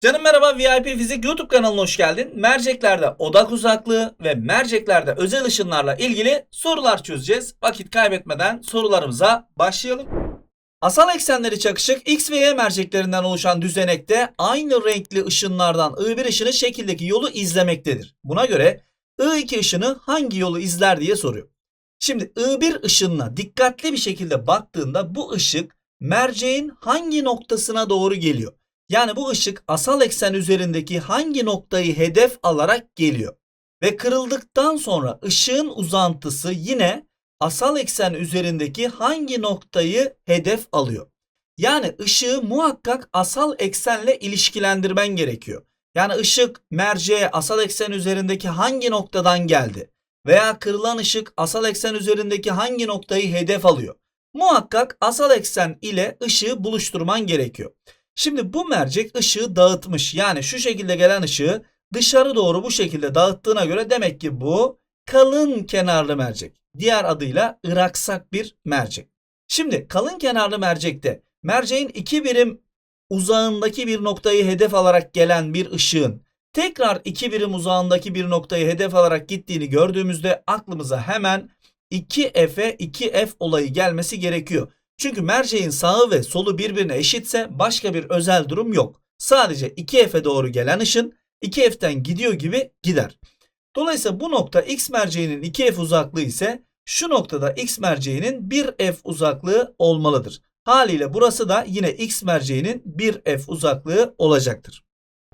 Canım merhaba VIP Fizik YouTube kanalına hoş geldin. Merceklerde odak uzaklığı ve merceklerde özel ışınlarla ilgili sorular çözeceğiz. Vakit kaybetmeden sorularımıza başlayalım. Asal eksenleri çakışık X ve Y merceklerinden oluşan düzenekte aynı renkli ışınlardan I1 ışını şekildeki yolu izlemektedir. Buna göre I2 ışını hangi yolu izler diye soruyor. Şimdi I1 ışınına dikkatli bir şekilde baktığında bu ışık merceğin hangi noktasına doğru geliyor? Yani bu ışık asal eksen üzerindeki hangi noktayı hedef alarak geliyor. Ve kırıldıktan sonra ışığın uzantısı yine asal eksen üzerindeki hangi noktayı hedef alıyor. Yani ışığı muhakkak asal eksenle ilişkilendirmen gerekiyor. Yani ışık merceğe asal eksen üzerindeki hangi noktadan geldi? Veya kırılan ışık asal eksen üzerindeki hangi noktayı hedef alıyor? Muhakkak asal eksen ile ışığı buluşturman gerekiyor. Şimdi bu mercek ışığı dağıtmış. Yani şu şekilde gelen ışığı dışarı doğru bu şekilde dağıttığına göre demek ki bu kalın kenarlı mercek. Diğer adıyla ıraksak bir mercek. Şimdi kalın kenarlı mercekte merceğin iki birim uzağındaki bir noktayı hedef alarak gelen bir ışığın tekrar iki birim uzağındaki bir noktayı hedef alarak gittiğini gördüğümüzde aklımıza hemen 2F'e 2F olayı gelmesi gerekiyor. Çünkü merceğin sağı ve solu birbirine eşitse başka bir özel durum yok. Sadece 2F'e doğru gelen ışın 2F'ten gidiyor gibi gider. Dolayısıyla bu nokta X merceğinin 2F uzaklığı ise şu noktada X merceğinin 1F uzaklığı olmalıdır. Haliyle burası da yine X merceğinin 1F uzaklığı olacaktır.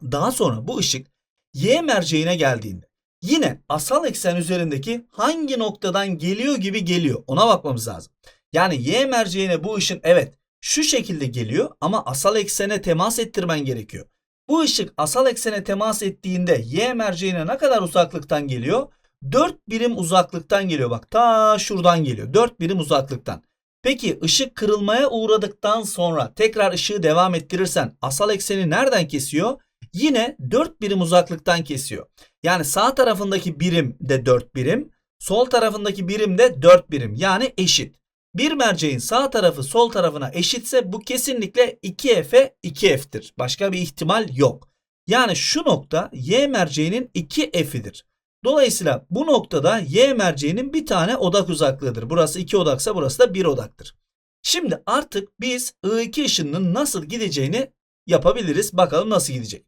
Daha sonra bu ışık Y merceğine geldiğinde yine asal eksen üzerindeki hangi noktadan geliyor gibi geliyor ona bakmamız lazım. Yani Y merceğine bu ışın evet şu şekilde geliyor ama asal eksene temas ettirmen gerekiyor. Bu ışık asal eksene temas ettiğinde Y merceğine ne kadar uzaklıktan geliyor? 4 birim uzaklıktan geliyor bak ta şuradan geliyor 4 birim uzaklıktan. Peki ışık kırılmaya uğradıktan sonra tekrar ışığı devam ettirirsen asal ekseni nereden kesiyor? Yine 4 birim uzaklıktan kesiyor. Yani sağ tarafındaki birim de 4 birim, sol tarafındaki birim de 4 birim yani eşit. Bir merceğin sağ tarafı sol tarafına eşitse bu kesinlikle 2F'e 2F'tir. Başka bir ihtimal yok. Yani şu nokta Y merceğinin 2F'idir. Dolayısıyla bu noktada Y merceğinin bir tane odak uzaklığıdır. Burası 2 odaksa burası da 1 odaktır. Şimdi artık biz I2 ışınının nasıl gideceğini yapabiliriz. Bakalım nasıl gidecek.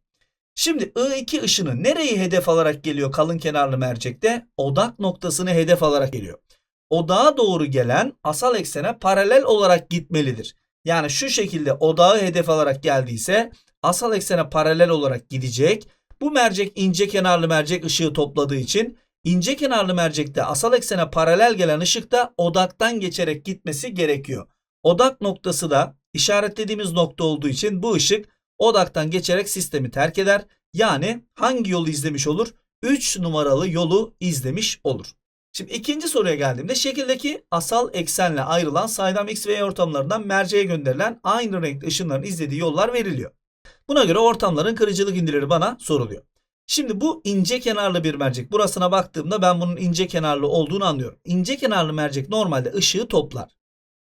Şimdi I2 ışını nereyi hedef alarak geliyor kalın kenarlı mercekte? Odak noktasını hedef alarak geliyor odağa doğru gelen asal eksene paralel olarak gitmelidir. Yani şu şekilde odağı hedef alarak geldiyse asal eksene paralel olarak gidecek. Bu mercek ince kenarlı mercek ışığı topladığı için ince kenarlı mercekte asal eksene paralel gelen ışık da odaktan geçerek gitmesi gerekiyor. Odak noktası da işaretlediğimiz nokta olduğu için bu ışık odaktan geçerek sistemi terk eder. Yani hangi yolu izlemiş olur? 3 numaralı yolu izlemiş olur. Şimdi ikinci soruya geldiğimde şekildeki asal eksenle ayrılan saydam x ve y ortamlarından merceğe gönderilen aynı renkli ışınların izlediği yollar veriliyor. Buna göre ortamların kırıcılık indileri bana soruluyor. Şimdi bu ince kenarlı bir mercek. Burasına baktığımda ben bunun ince kenarlı olduğunu anlıyorum. İnce kenarlı mercek normalde ışığı toplar.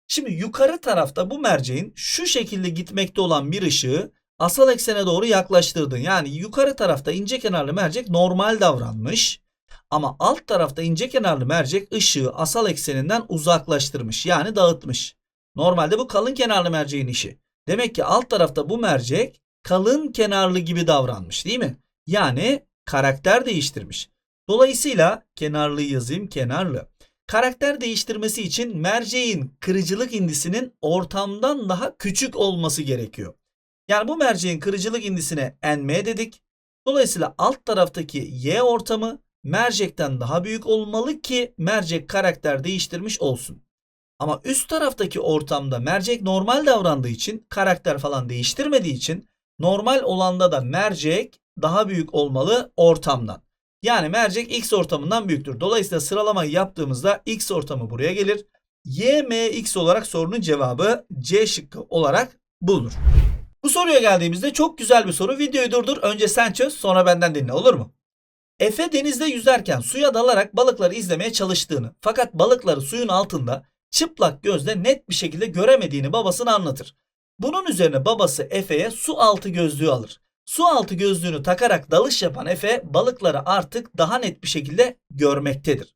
Şimdi yukarı tarafta bu merceğin şu şekilde gitmekte olan bir ışığı asal eksene doğru yaklaştırdın. Yani yukarı tarafta ince kenarlı mercek normal davranmış. Ama alt tarafta ince kenarlı mercek ışığı asal ekseninden uzaklaştırmış yani dağıtmış. Normalde bu kalın kenarlı merceğin işi. Demek ki alt tarafta bu mercek kalın kenarlı gibi davranmış değil mi? Yani karakter değiştirmiş. Dolayısıyla kenarlıyı yazayım kenarlı. Karakter değiştirmesi için merceğin kırıcılık indisinin ortamdan daha küçük olması gerekiyor. Yani bu merceğin kırıcılık indisine nm dedik. Dolayısıyla alt taraftaki y ortamı mercekten daha büyük olmalı ki mercek karakter değiştirmiş olsun. Ama üst taraftaki ortamda mercek normal davrandığı için karakter falan değiştirmediği için normal olanda da mercek daha büyük olmalı ortamdan. Yani mercek x ortamından büyüktür. Dolayısıyla sıralamayı yaptığımızda x ortamı buraya gelir. Y, M, X olarak sorunun cevabı C şıkkı olarak bulunur. Bu soruya geldiğimizde çok güzel bir soru. Videoyu durdur. Önce sen çöz sonra benden dinle olur mu? Efe denizde yüzerken suya dalarak balıkları izlemeye çalıştığını fakat balıkları suyun altında çıplak gözle net bir şekilde göremediğini babasına anlatır. Bunun üzerine babası Efe'ye su altı gözlüğü alır. Su altı gözlüğünü takarak dalış yapan Efe balıkları artık daha net bir şekilde görmektedir.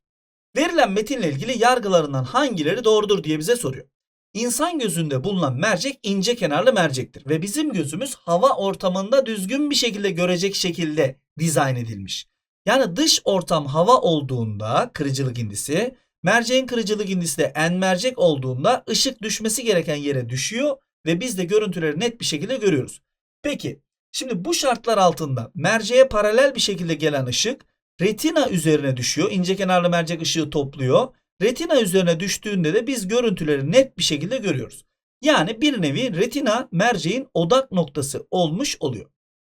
Verilen metinle ilgili yargılarından hangileri doğrudur diye bize soruyor. İnsan gözünde bulunan mercek ince kenarlı mercektir ve bizim gözümüz hava ortamında düzgün bir şekilde görecek şekilde dizayn edilmiş. Yani dış ortam hava olduğunda kırıcılık indisi, merceğin kırıcılık indisi de en mercek olduğunda ışık düşmesi gereken yere düşüyor ve biz de görüntüleri net bir şekilde görüyoruz. Peki şimdi bu şartlar altında merceğe paralel bir şekilde gelen ışık retina üzerine düşüyor. İnce kenarlı mercek ışığı topluyor. Retina üzerine düştüğünde de biz görüntüleri net bir şekilde görüyoruz. Yani bir nevi retina merceğin odak noktası olmuş oluyor.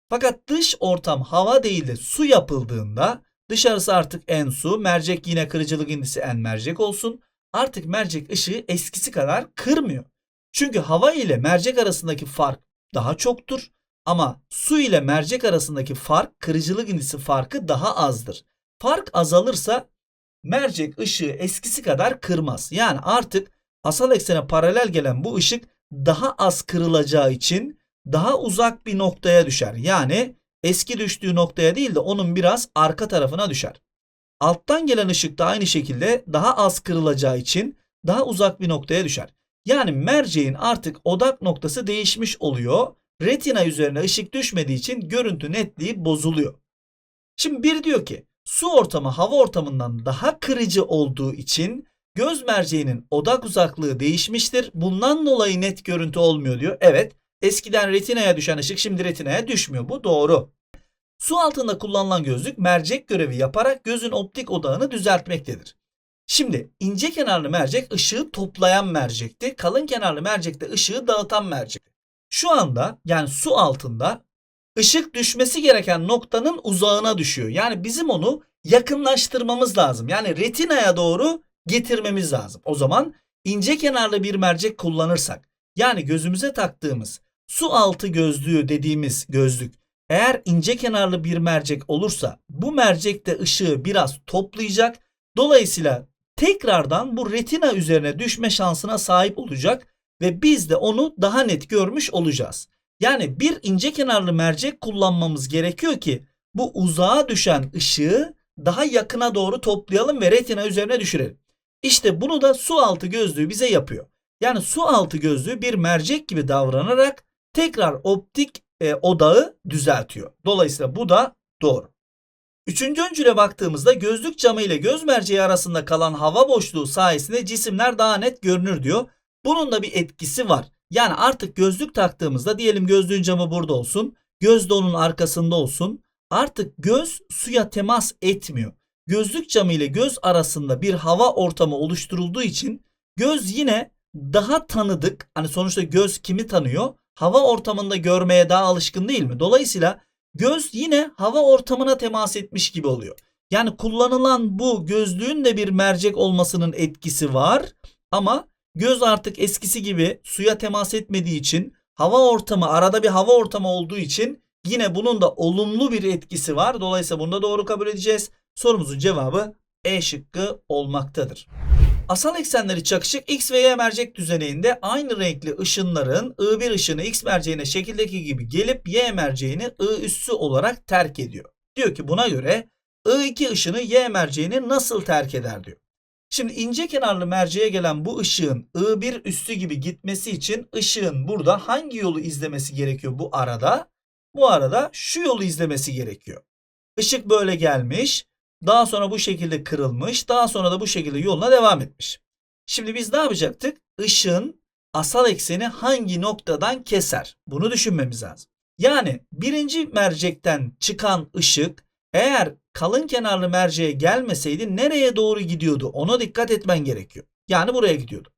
Fakat dış ortam hava değil de su yapıldığında dışarısı artık en su, mercek yine kırıcılık indisi en mercek olsun. Artık mercek ışığı eskisi kadar kırmıyor. Çünkü hava ile mercek arasındaki fark daha çoktur. Ama su ile mercek arasındaki fark kırıcılık indisi farkı daha azdır. Fark azalırsa mercek ışığı eskisi kadar kırmaz. Yani artık asal eksene paralel gelen bu ışık daha az kırılacağı için daha uzak bir noktaya düşer. Yani eski düştüğü noktaya değil de onun biraz arka tarafına düşer. Alttan gelen ışık da aynı şekilde daha az kırılacağı için daha uzak bir noktaya düşer. Yani merceğin artık odak noktası değişmiş oluyor. Retina üzerine ışık düşmediği için görüntü netliği bozuluyor. Şimdi biri diyor ki su ortamı hava ortamından daha kırıcı olduğu için göz merceğinin odak uzaklığı değişmiştir. Bundan dolayı net görüntü olmuyor diyor. Evet eskiden retinaya düşen ışık şimdi retinaya düşmüyor. Bu doğru. Su altında kullanılan gözlük mercek görevi yaparak gözün optik odağını düzeltmektedir. Şimdi ince kenarlı mercek ışığı toplayan mercekti. Kalın kenarlı mercek de ışığı dağıtan mercekti. Şu anda yani su altında ışık düşmesi gereken noktanın uzağına düşüyor. Yani bizim onu yakınlaştırmamız lazım. Yani retinaya doğru getirmemiz lazım. O zaman ince kenarlı bir mercek kullanırsak yani gözümüze taktığımız su altı gözlüğü dediğimiz gözlük eğer ince kenarlı bir mercek olursa bu mercek de ışığı biraz toplayacak. Dolayısıyla tekrardan bu retina üzerine düşme şansına sahip olacak ve biz de onu daha net görmüş olacağız. Yani bir ince kenarlı mercek kullanmamız gerekiyor ki bu uzağa düşen ışığı daha yakına doğru toplayalım ve retina üzerine düşürelim. İşte bunu da su altı gözlüğü bize yapıyor. Yani su altı gözlüğü bir mercek gibi davranarak tekrar optik e, odağı düzeltiyor. Dolayısıyla bu da doğru. Üçüncü öncüle baktığımızda gözlük camı ile göz merceği arasında kalan hava boşluğu sayesinde cisimler daha net görünür diyor. Bunun da bir etkisi var. Yani artık gözlük taktığımızda diyelim gözlüğün camı burada olsun. Göz de onun arkasında olsun. Artık göz suya temas etmiyor. Gözlük camı ile göz arasında bir hava ortamı oluşturulduğu için göz yine daha tanıdık. Hani sonuçta göz kimi tanıyor? Hava ortamında görmeye daha alışkın değil mi? Dolayısıyla göz yine hava ortamına temas etmiş gibi oluyor. Yani kullanılan bu gözlüğün de bir mercek olmasının etkisi var ama göz artık eskisi gibi suya temas etmediği için hava ortamı arada bir hava ortamı olduğu için yine bunun da olumlu bir etkisi var. Dolayısıyla bunu da doğru kabul edeceğiz. Sorumuzun cevabı E şıkkı olmaktadır. Asal eksenleri çakışık X ve Y mercek düzeninde aynı renkli ışınların I1 ışını X merceğine şekildeki gibi gelip Y merceğini I üssü olarak terk ediyor. Diyor ki buna göre I2 ışını Y merceğini nasıl terk eder diyor. Şimdi ince kenarlı merceğe gelen bu ışığın I1 üssü gibi gitmesi için ışığın burada hangi yolu izlemesi gerekiyor bu arada? Bu arada şu yolu izlemesi gerekiyor. Işık böyle gelmiş. Daha sonra bu şekilde kırılmış. Daha sonra da bu şekilde yoluna devam etmiş. Şimdi biz ne yapacaktık? Işığın asal ekseni hangi noktadan keser? Bunu düşünmemiz lazım. Yani birinci mercekten çıkan ışık eğer kalın kenarlı merceğe gelmeseydi nereye doğru gidiyordu? Ona dikkat etmen gerekiyor. Yani buraya gidiyordu.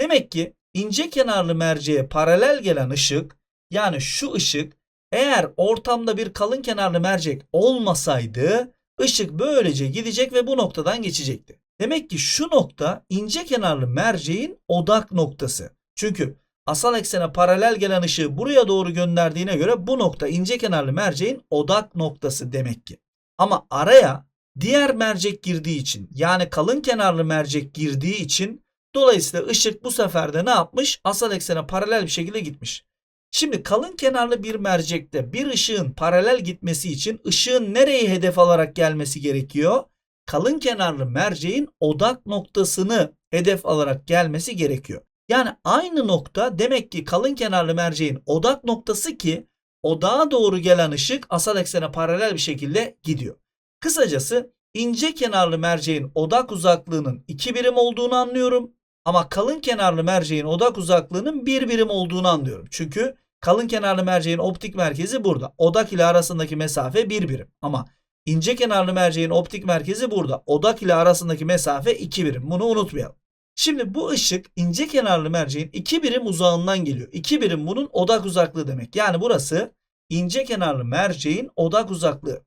Demek ki ince kenarlı merceğe paralel gelen ışık yani şu ışık eğer ortamda bir kalın kenarlı mercek olmasaydı ışık böylece gidecek ve bu noktadan geçecekti. Demek ki şu nokta ince kenarlı merceğin odak noktası. Çünkü asal eksene paralel gelen ışığı buraya doğru gönderdiğine göre bu nokta ince kenarlı merceğin odak noktası demek ki. Ama araya diğer mercek girdiği için yani kalın kenarlı mercek girdiği için dolayısıyla ışık bu sefer de ne yapmış? Asal eksene paralel bir şekilde gitmiş. Şimdi kalın kenarlı bir mercekte bir ışığın paralel gitmesi için ışığın nereyi hedef alarak gelmesi gerekiyor? Kalın kenarlı merceğin odak noktasını hedef alarak gelmesi gerekiyor. Yani aynı nokta demek ki kalın kenarlı merceğin odak noktası ki odağa doğru gelen ışık asal eksene paralel bir şekilde gidiyor. Kısacası ince kenarlı merceğin odak uzaklığının 2 birim olduğunu anlıyorum. Ama kalın kenarlı merceğin odak uzaklığının 1 birim olduğunu anlıyorum. Çünkü kalın kenarlı merceğin optik merkezi burada. Odak ile arasındaki mesafe 1 birim. Ama ince kenarlı merceğin optik merkezi burada. Odak ile arasındaki mesafe 2 birim. Bunu unutmayalım. Şimdi bu ışık ince kenarlı merceğin 2 birim uzağından geliyor. 2 birim bunun odak uzaklığı demek. Yani burası ince kenarlı merceğin odak uzaklığı.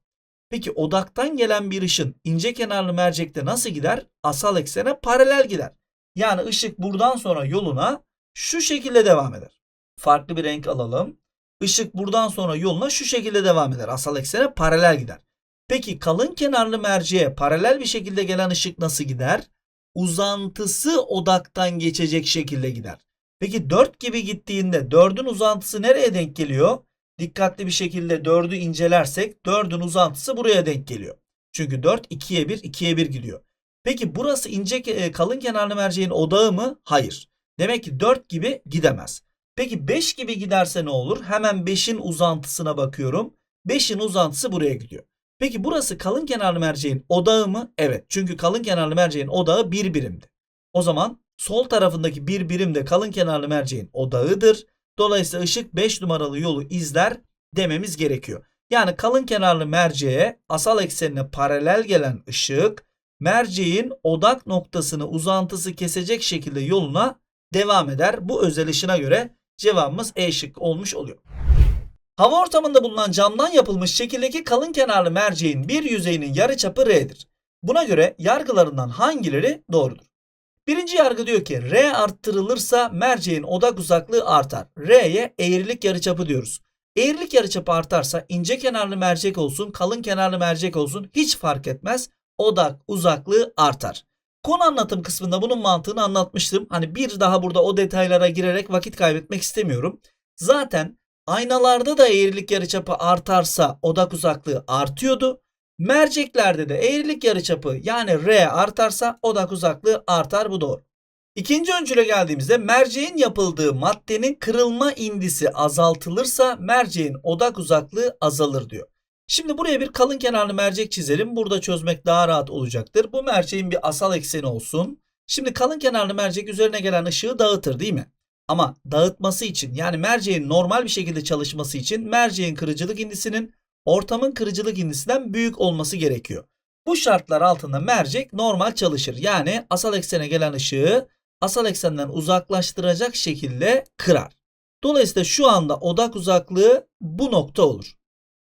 Peki odaktan gelen bir ışın ince kenarlı mercekte nasıl gider? Asal eksene paralel gider. Yani ışık buradan sonra yoluna şu şekilde devam eder. Farklı bir renk alalım. Işık buradan sonra yoluna şu şekilde devam eder. Asal eksene paralel gider. Peki kalın kenarlı merceğe paralel bir şekilde gelen ışık nasıl gider? Uzantısı odaktan geçecek şekilde gider. Peki 4 gibi gittiğinde 4'ün uzantısı nereye denk geliyor? Dikkatli bir şekilde 4'ü incelersek 4'ün uzantısı buraya denk geliyor. Çünkü 4 2'ye 1 2'ye 1 gidiyor. Peki burası ince e, kalın kenarlı merceğin odağı mı? Hayır. Demek ki 4 gibi gidemez. Peki 5 gibi giderse ne olur? Hemen 5'in uzantısına bakıyorum. 5'in uzantısı buraya gidiyor. Peki burası kalın kenarlı merceğin odağı mı? Evet. Çünkü kalın kenarlı merceğin odağı bir birimdi. O zaman sol tarafındaki bir birim de kalın kenarlı merceğin odağıdır. Dolayısıyla ışık 5 numaralı yolu izler dememiz gerekiyor. Yani kalın kenarlı merceğe asal eksenine paralel gelen ışık merceğin odak noktasını uzantısı kesecek şekilde yoluna devam eder. Bu özel göre cevabımız E şıkkı olmuş oluyor. Hava ortamında bulunan camdan yapılmış şekildeki kalın kenarlı merceğin bir yüzeyinin yarıçapı R'dir. Buna göre yargılarından hangileri doğrudur? Birinci yargı diyor ki R arttırılırsa merceğin odak uzaklığı artar. R'ye eğrilik yarıçapı diyoruz. Eğrilik yarıçapı artarsa ince kenarlı mercek olsun, kalın kenarlı mercek olsun hiç fark etmez. Odak uzaklığı artar. Konu anlatım kısmında bunun mantığını anlatmıştım. Hani bir daha burada o detaylara girerek vakit kaybetmek istemiyorum. Zaten aynalarda da eğrilik yarıçapı artarsa odak uzaklığı artıyordu. Merceklerde de eğrilik yarıçapı yani R artarsa odak uzaklığı artar bu doğru. İkinci öncüle geldiğimizde merceğin yapıldığı maddenin kırılma indisi azaltılırsa merceğin odak uzaklığı azalır diyor. Şimdi buraya bir kalın kenarlı mercek çizelim. Burada çözmek daha rahat olacaktır. Bu merceğin bir asal ekseni olsun. Şimdi kalın kenarlı mercek üzerine gelen ışığı dağıtır değil mi? Ama dağıtması için yani merceğin normal bir şekilde çalışması için merceğin kırıcılık indisinin ortamın kırıcılık indisinden büyük olması gerekiyor. Bu şartlar altında mercek normal çalışır. Yani asal eksene gelen ışığı asal eksenden uzaklaştıracak şekilde kırar. Dolayısıyla şu anda odak uzaklığı bu nokta olur.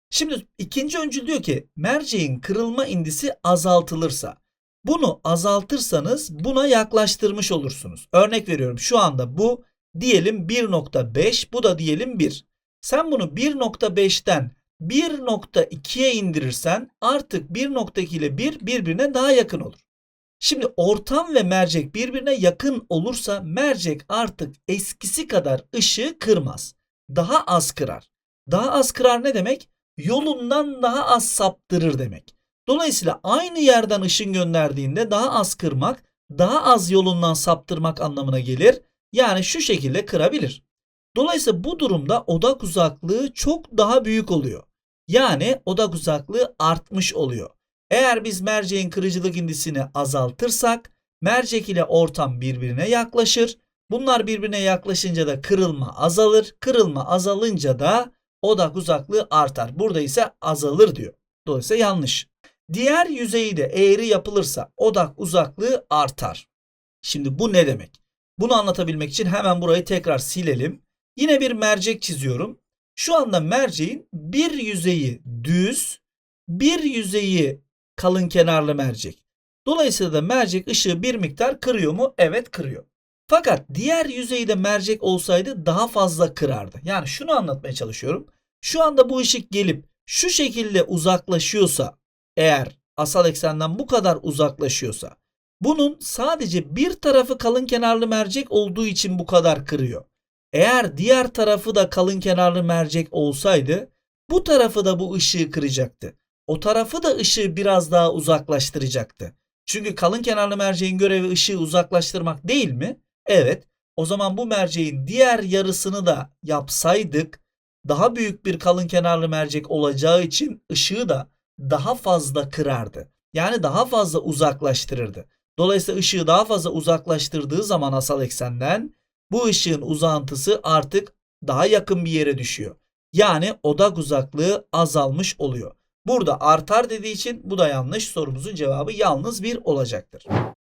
Şimdi ikinci öncül diyor ki merceğin kırılma indisi azaltılırsa bunu azaltırsanız buna yaklaştırmış olursunuz. Örnek veriyorum şu anda bu diyelim 1.5 bu da diyelim 1. Sen bunu 1.5'ten 1.2'ye indirirsen artık 1.2 ile 1 birbirine daha yakın olur. Şimdi ortam ve mercek birbirine yakın olursa mercek artık eskisi kadar ışığı kırmaz. Daha az kırar. Daha az kırar ne demek? Yolundan daha az saptırır demek. Dolayısıyla aynı yerden ışın gönderdiğinde daha az kırmak, daha az yolundan saptırmak anlamına gelir. Yani şu şekilde kırabilir. Dolayısıyla bu durumda odak uzaklığı çok daha büyük oluyor. Yani odak uzaklığı artmış oluyor. Eğer biz merceğin kırıcılık indisini azaltırsak mercek ile ortam birbirine yaklaşır. Bunlar birbirine yaklaşınca da kırılma azalır. Kırılma azalınca da odak uzaklığı artar. Burada ise azalır diyor. Dolayısıyla yanlış. Diğer yüzeyi de eğri yapılırsa odak uzaklığı artar. Şimdi bu ne demek? Bunu anlatabilmek için hemen burayı tekrar silelim. Yine bir mercek çiziyorum. Şu anda merceğin bir yüzeyi düz, bir yüzeyi kalın kenarlı mercek. Dolayısıyla da mercek ışığı bir miktar kırıyor mu? Evet kırıyor. Fakat diğer yüzeyde mercek olsaydı daha fazla kırardı. Yani şunu anlatmaya çalışıyorum. Şu anda bu ışık gelip şu şekilde uzaklaşıyorsa eğer asal eksenden bu kadar uzaklaşıyorsa bunun sadece bir tarafı kalın kenarlı mercek olduğu için bu kadar kırıyor. Eğer diğer tarafı da kalın kenarlı mercek olsaydı bu tarafı da bu ışığı kıracaktı. O tarafı da ışığı biraz daha uzaklaştıracaktı. Çünkü kalın kenarlı merceğin görevi ışığı uzaklaştırmak değil mi? Evet. O zaman bu merceğin diğer yarısını da yapsaydık daha büyük bir kalın kenarlı mercek olacağı için ışığı da daha fazla kırardı. Yani daha fazla uzaklaştırırdı. Dolayısıyla ışığı daha fazla uzaklaştırdığı zaman asal eksenden bu ışığın uzantısı artık daha yakın bir yere düşüyor. Yani odak uzaklığı azalmış oluyor. Burada artar dediği için bu da yanlış. Sorumuzun cevabı yalnız bir olacaktır.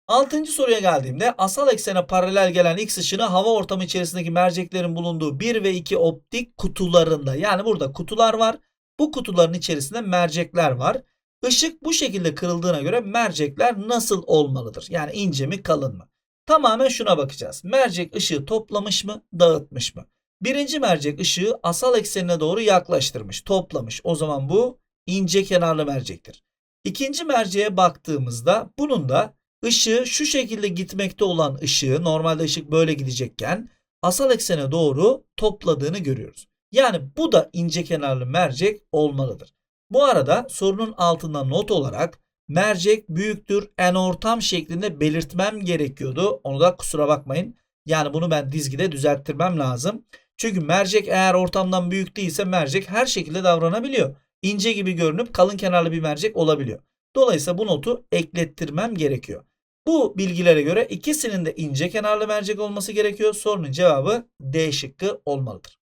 Altıncı soruya geldiğimde asal eksene paralel gelen X ışını hava ortamı içerisindeki merceklerin bulunduğu 1 ve 2 optik kutularında yani burada kutular var. Bu kutuların içerisinde mercekler var. Işık bu şekilde kırıldığına göre mercekler nasıl olmalıdır? Yani ince mi kalın mı? Tamamen şuna bakacağız. Mercek ışığı toplamış mı, dağıtmış mı? Birinci mercek ışığı asal eksenine doğru yaklaştırmış, toplamış. O zaman bu ince kenarlı mercektir. İkinci merceğe baktığımızda bunun da ışığı şu şekilde gitmekte olan ışığı normalde ışık böyle gidecekken asal eksene doğru topladığını görüyoruz. Yani bu da ince kenarlı mercek olmalıdır. Bu arada sorunun altında not olarak mercek büyüktür en ortam şeklinde belirtmem gerekiyordu. Onu da kusura bakmayın. Yani bunu ben dizgide düzelttirmem lazım. Çünkü mercek eğer ortamdan büyük değilse mercek her şekilde davranabiliyor. İnce gibi görünüp kalın kenarlı bir mercek olabiliyor. Dolayısıyla bu notu eklettirmem gerekiyor. Bu bilgilere göre ikisinin de ince kenarlı mercek olması gerekiyor. Sorunun cevabı D şıkkı olmalıdır.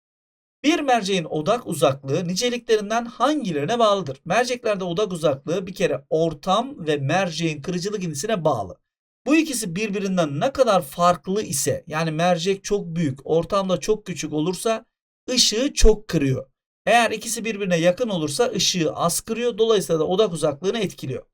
Bir merceğin odak uzaklığı niceliklerinden hangilerine bağlıdır? Merceklerde odak uzaklığı bir kere ortam ve merceğin kırıcılık indisine bağlı. Bu ikisi birbirinden ne kadar farklı ise yani mercek çok büyük, ortamda çok küçük olursa ışığı çok kırıyor. Eğer ikisi birbirine yakın olursa ışığı az kırıyor. Dolayısıyla da odak uzaklığını etkiliyor.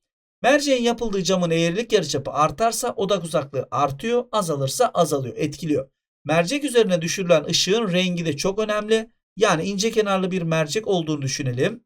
Merceğin yapıldığı camın eğrilik yarıçapı artarsa odak uzaklığı artıyor, azalırsa azalıyor, etkiliyor. Mercek üzerine düşürülen ışığın rengi de çok önemli. Yani ince kenarlı bir mercek olduğunu düşünelim.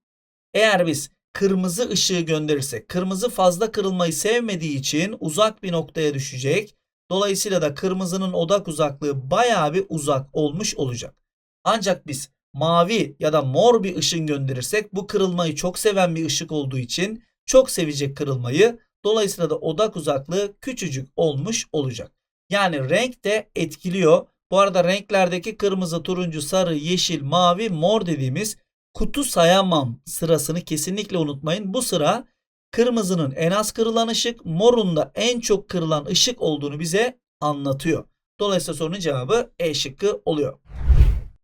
Eğer biz kırmızı ışığı gönderirsek, kırmızı fazla kırılmayı sevmediği için uzak bir noktaya düşecek. Dolayısıyla da kırmızının odak uzaklığı bayağı bir uzak olmuş olacak. Ancak biz mavi ya da mor bir ışın gönderirsek bu kırılmayı çok seven bir ışık olduğu için çok sevecek kırılmayı. Dolayısıyla da odak uzaklığı küçücük olmuş olacak. Yani renk de etkiliyor. Bu arada renklerdeki kırmızı, turuncu, sarı, yeşil, mavi, mor dediğimiz kutu sayamam sırasını kesinlikle unutmayın. Bu sıra kırmızının en az kırılan ışık, morun da en çok kırılan ışık olduğunu bize anlatıyor. Dolayısıyla sorunun cevabı E şıkkı oluyor.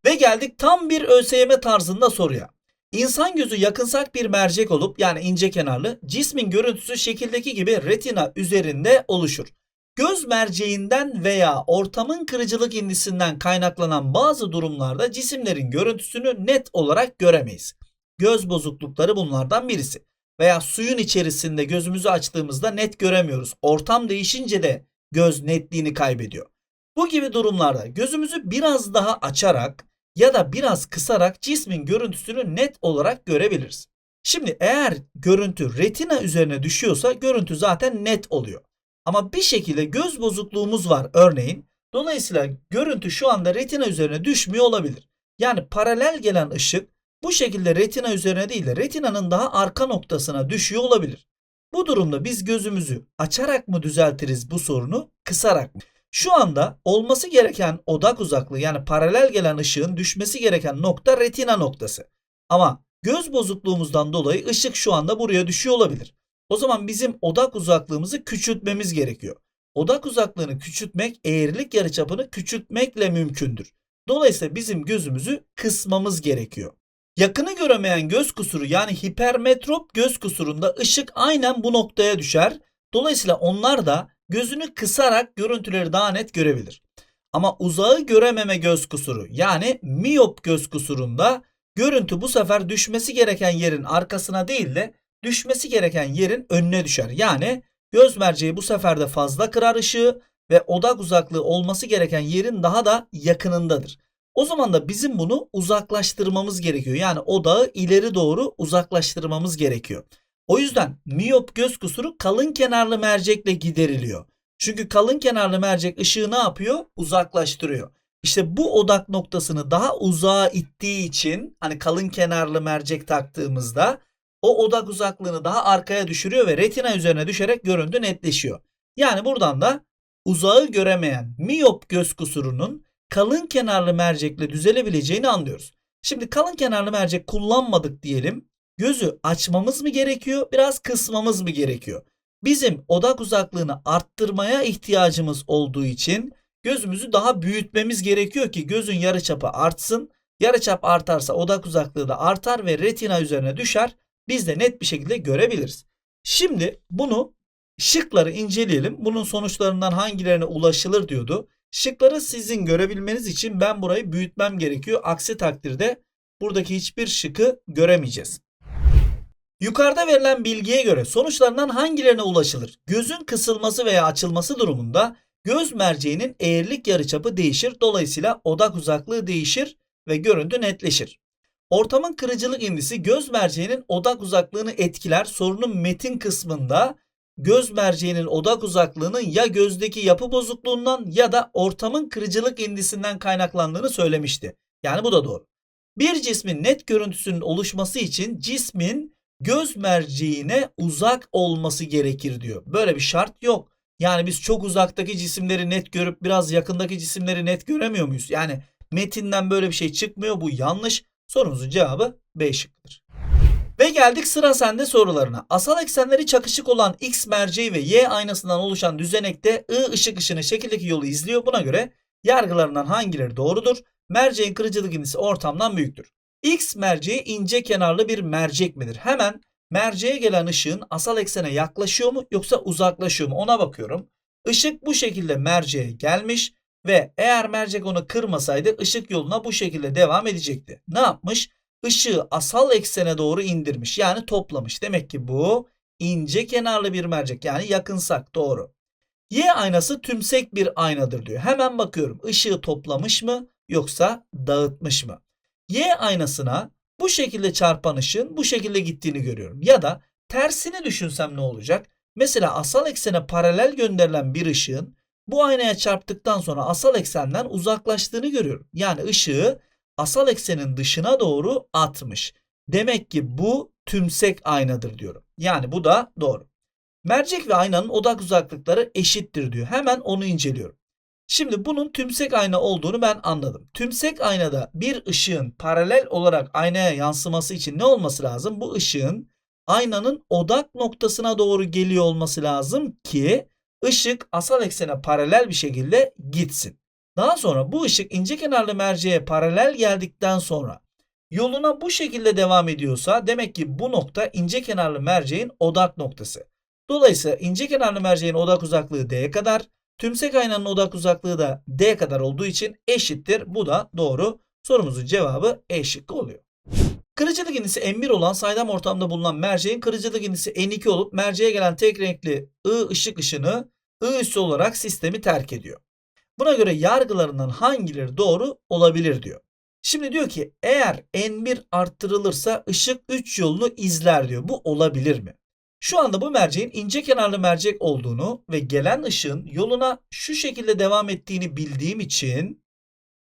Ve geldik tam bir ÖSYM tarzında soruya. İnsan gözü yakınsak bir mercek olup yani ince kenarlı cismin görüntüsü şekildeki gibi retina üzerinde oluşur. Göz merceğinden veya ortamın kırıcılık indisinden kaynaklanan bazı durumlarda cisimlerin görüntüsünü net olarak göremeyiz. Göz bozuklukları bunlardan birisi. Veya suyun içerisinde gözümüzü açtığımızda net göremiyoruz. Ortam değişince de göz netliğini kaybediyor. Bu gibi durumlarda gözümüzü biraz daha açarak ya da biraz kısarak cismin görüntüsünü net olarak görebiliriz. Şimdi eğer görüntü retina üzerine düşüyorsa görüntü zaten net oluyor. Ama bir şekilde göz bozukluğumuz var örneğin. Dolayısıyla görüntü şu anda retina üzerine düşmüyor olabilir. Yani paralel gelen ışık bu şekilde retina üzerine değil de retinanın daha arka noktasına düşüyor olabilir. Bu durumda biz gözümüzü açarak mı düzeltiriz bu sorunu, kısarak mı? Şu anda olması gereken odak uzaklığı yani paralel gelen ışığın düşmesi gereken nokta retina noktası. Ama göz bozukluğumuzdan dolayı ışık şu anda buraya düşüyor olabilir. O zaman bizim odak uzaklığımızı küçültmemiz gerekiyor. Odak uzaklığını küçültmek eğrilik yarıçapını küçültmekle mümkündür. Dolayısıyla bizim gözümüzü kısmamız gerekiyor. Yakını göremeyen göz kusuru yani hipermetrop göz kusurunda ışık aynen bu noktaya düşer. Dolayısıyla onlar da gözünü kısarak görüntüleri daha net görebilir. Ama uzağı görememe göz kusuru yani miyop göz kusurunda görüntü bu sefer düşmesi gereken yerin arkasına değil de düşmesi gereken yerin önüne düşer. Yani göz merceği bu sefer de fazla kırar ışığı ve odak uzaklığı olması gereken yerin daha da yakınındadır. O zaman da bizim bunu uzaklaştırmamız gerekiyor. Yani odağı ileri doğru uzaklaştırmamız gerekiyor. O yüzden miyop göz kusuru kalın kenarlı mercekle gideriliyor. Çünkü kalın kenarlı mercek ışığı ne yapıyor? Uzaklaştırıyor. İşte bu odak noktasını daha uzağa ittiği için hani kalın kenarlı mercek taktığımızda o odak uzaklığını daha arkaya düşürüyor ve retina üzerine düşerek görüntü netleşiyor. Yani buradan da uzağı göremeyen miyop göz kusurunun kalın kenarlı mercekle düzelebileceğini anlıyoruz. Şimdi kalın kenarlı mercek kullanmadık diyelim. Gözü açmamız mı gerekiyor, biraz kısmamız mı gerekiyor? Bizim odak uzaklığını arttırmaya ihtiyacımız olduğu için gözümüzü daha büyütmemiz gerekiyor ki gözün yarıçapı artsın. Yarıçap artarsa odak uzaklığı da artar ve retina üzerine düşer. Biz de net bir şekilde görebiliriz. Şimdi bunu şıkları inceleyelim. Bunun sonuçlarından hangilerine ulaşılır diyordu. Şıkları sizin görebilmeniz için ben burayı büyütmem gerekiyor. Aksi takdirde buradaki hiçbir şıkı göremeyeceğiz. Yukarıda verilen bilgiye göre sonuçlarından hangilerine ulaşılır? Gözün kısılması veya açılması durumunda göz merceğinin eğrilik yarıçapı değişir. Dolayısıyla odak uzaklığı değişir ve görüntü netleşir. Ortamın kırıcılık indisi göz merceğinin odak uzaklığını etkiler. Sorunun metin kısmında göz merceğinin odak uzaklığının ya gözdeki yapı bozukluğundan ya da ortamın kırıcılık indisinden kaynaklandığını söylemişti. Yani bu da doğru. Bir cismin net görüntüsünün oluşması için cismin göz merceğine uzak olması gerekir diyor. Böyle bir şart yok. Yani biz çok uzaktaki cisimleri net görüp biraz yakındaki cisimleri net göremiyor muyuz? Yani metinden böyle bir şey çıkmıyor. Bu yanlış. Sorumuzun cevabı B şıkkıdır. Ve geldik sıra sende sorularına. Asal eksenleri çakışık olan X merceği ve Y aynasından oluşan düzenekte I ışık ışını şekildeki yolu izliyor. Buna göre yargılarından hangileri doğrudur? Merceğin kırıcılık indisi ortamdan büyüktür. X merceği ince kenarlı bir mercek midir? Hemen merceğe gelen ışığın asal eksene yaklaşıyor mu yoksa uzaklaşıyor mu ona bakıyorum. Işık bu şekilde merceğe gelmiş ve eğer mercek onu kırmasaydı ışık yoluna bu şekilde devam edecekti. Ne yapmış? Işığı asal eksene doğru indirmiş yani toplamış. Demek ki bu ince kenarlı bir mercek yani yakınsak doğru. Y aynası tümsek bir aynadır diyor. Hemen bakıyorum ışığı toplamış mı yoksa dağıtmış mı? Y aynasına bu şekilde çarpan ışığın bu şekilde gittiğini görüyorum. Ya da tersini düşünsem ne olacak? Mesela asal eksene paralel gönderilen bir ışığın bu aynaya çarptıktan sonra asal eksenden uzaklaştığını görüyorum. Yani ışığı asal eksenin dışına doğru atmış. Demek ki bu tümsek aynadır diyorum. Yani bu da doğru. Mercek ve aynanın odak uzaklıkları eşittir diyor. Hemen onu inceliyorum. Şimdi bunun tümsek ayna olduğunu ben anladım. Tümsek aynada bir ışığın paralel olarak aynaya yansıması için ne olması lazım? Bu ışığın aynanın odak noktasına doğru geliyor olması lazım ki ışık asal eksene paralel bir şekilde gitsin. Daha sonra bu ışık ince kenarlı merceğe paralel geldikten sonra yoluna bu şekilde devam ediyorsa demek ki bu nokta ince kenarlı merceğin odak noktası. Dolayısıyla ince kenarlı merceğin odak uzaklığı D kadar, tümsek aynanın odak uzaklığı da D kadar olduğu için eşittir. Bu da doğru. Sorumuzun cevabı E şıkkı oluyor. Kırıcılık indisi M1 olan saydam ortamda bulunan merceğin kırıcılık indisi N2 olup merceğe gelen tek renkli I ışık ışını I üssü olarak sistemi terk ediyor. Buna göre yargılarından hangileri doğru olabilir diyor. Şimdi diyor ki eğer N1 arttırılırsa ışık 3 yolunu izler diyor. Bu olabilir mi? Şu anda bu merceğin ince kenarlı mercek olduğunu ve gelen ışığın yoluna şu şekilde devam ettiğini bildiğim için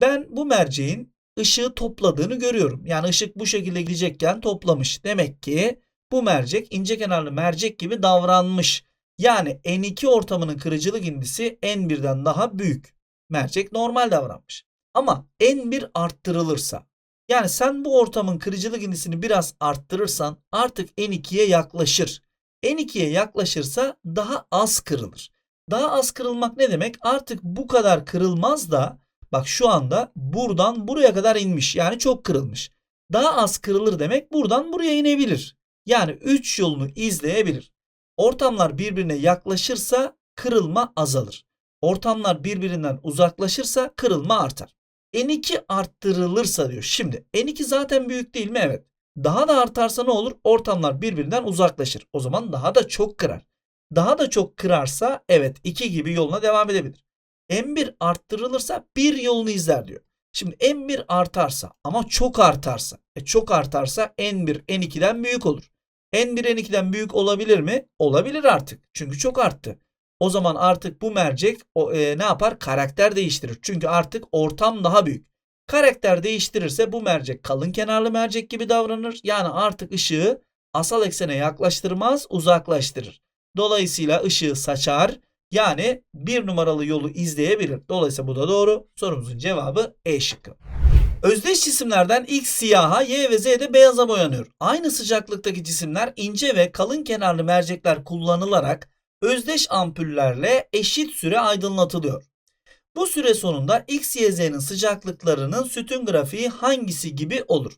ben bu merceğin ışığı topladığını görüyorum. Yani ışık bu şekilde gidecekken toplamış. Demek ki bu mercek ince kenarlı mercek gibi davranmış. Yani N2 ortamının kırıcılık indisi N1'den daha büyük. Mercek normal davranmış. Ama N1 arttırılırsa yani sen bu ortamın kırıcılık indisini biraz arttırırsan artık N2'ye yaklaşır. N2'ye yaklaşırsa daha az kırılır. Daha az kırılmak ne demek? Artık bu kadar kırılmaz da bak şu anda buradan buraya kadar inmiş. Yani çok kırılmış. Daha az kırılır demek buradan buraya inebilir. Yani 3 yolunu izleyebilir. Ortamlar birbirine yaklaşırsa kırılma azalır. Ortamlar birbirinden uzaklaşırsa kırılma artar. N2 arttırılırsa diyor. Şimdi N2 zaten büyük değil mi? Evet. Daha da artarsa ne olur? Ortamlar birbirinden uzaklaşır. O zaman daha da çok kırar. Daha da çok kırarsa evet 2 gibi yoluna devam edebilir. M1 arttırılırsa bir yolunu izler diyor. Şimdi M1 artarsa ama çok artarsa. E çok artarsa N1 N2'den büyük olur. N1 N2'den büyük olabilir mi? Olabilir artık. Çünkü çok arttı. O zaman artık bu mercek o, e, ne yapar? Karakter değiştirir. Çünkü artık ortam daha büyük. Karakter değiştirirse bu mercek kalın kenarlı mercek gibi davranır. Yani artık ışığı asal eksene yaklaştırmaz, uzaklaştırır. Dolayısıyla ışığı saçar. Yani bir numaralı yolu izleyebilir. Dolayısıyla bu da doğru. Sorumuzun cevabı E şıkkı. Özdeş cisimlerden X siyaha, Y ve Z de beyaza boyanıyor. Aynı sıcaklıktaki cisimler ince ve kalın kenarlı mercekler kullanılarak özdeş ampullerle eşit süre aydınlatılıyor. Bu süre sonunda X, Y, Z'nin sıcaklıklarının sütun grafiği hangisi gibi olur?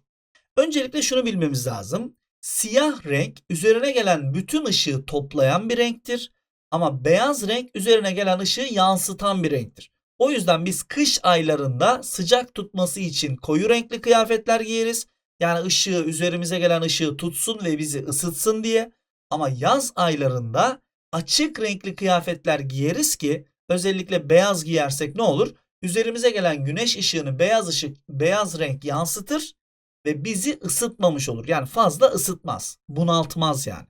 Öncelikle şunu bilmemiz lazım. Siyah renk üzerine gelen bütün ışığı toplayan bir renktir. Ama beyaz renk üzerine gelen ışığı yansıtan bir renktir. O yüzden biz kış aylarında sıcak tutması için koyu renkli kıyafetler giyeriz. Yani ışığı üzerimize gelen ışığı tutsun ve bizi ısıtsın diye. Ama yaz aylarında açık renkli kıyafetler giyeriz ki özellikle beyaz giyersek ne olur? Üzerimize gelen güneş ışığını beyaz ışık beyaz renk yansıtır ve bizi ısıtmamış olur. Yani fazla ısıtmaz. Bunaltmaz yani.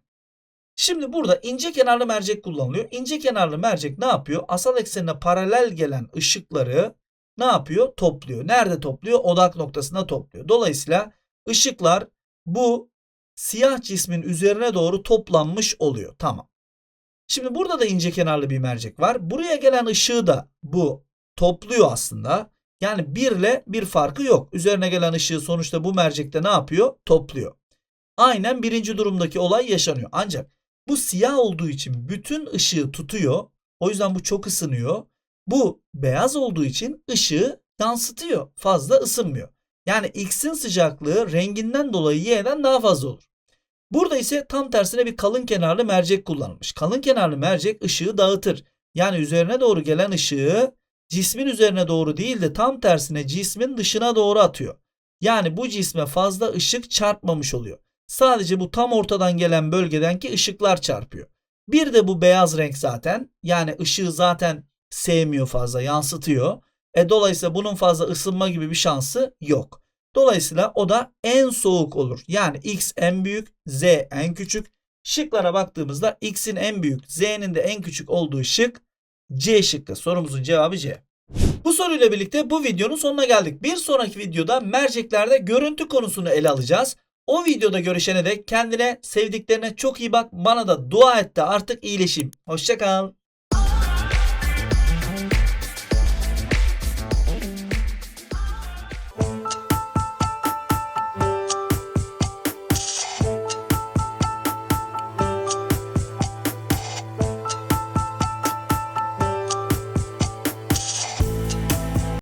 Şimdi burada ince kenarlı mercek kullanılıyor. İnce kenarlı mercek ne yapıyor? Asal eksenine paralel gelen ışıkları ne yapıyor? Topluyor. Nerede topluyor? Odak noktasında topluyor. Dolayısıyla ışıklar bu siyah cismin üzerine doğru toplanmış oluyor. Tamam. Şimdi burada da ince kenarlı bir mercek var. Buraya gelen ışığı da bu topluyor aslında. Yani bir ile bir farkı yok. Üzerine gelen ışığı sonuçta bu mercekte ne yapıyor? Topluyor. Aynen birinci durumdaki olay yaşanıyor. Ancak bu siyah olduğu için bütün ışığı tutuyor. O yüzden bu çok ısınıyor. Bu beyaz olduğu için ışığı yansıtıyor. Fazla ısınmıyor. Yani X'in sıcaklığı renginden dolayı Y'den daha fazla olur. Burada ise tam tersine bir kalın kenarlı mercek kullanılmış. Kalın kenarlı mercek ışığı dağıtır. Yani üzerine doğru gelen ışığı cismin üzerine doğru değil de tam tersine cismin dışına doğru atıyor. Yani bu cisme fazla ışık çarpmamış oluyor. Sadece bu tam ortadan gelen bölgeden ki ışıklar çarpıyor. Bir de bu beyaz renk zaten yani ışığı zaten sevmiyor fazla yansıtıyor. E dolayısıyla bunun fazla ısınma gibi bir şansı yok. Dolayısıyla o da en soğuk olur. Yani X en büyük, Z en küçük. Şıklara baktığımızda X'in en büyük, Z'nin de en küçük olduğu şık C şıkkı. Sorumuzun cevabı C. Bu soruyla birlikte bu videonun sonuna geldik. Bir sonraki videoda merceklerde görüntü konusunu ele alacağız. O videoda görüşene dek kendine, sevdiklerine çok iyi bak. Bana da dua et de artık iyileşeyim. Hoşçakal.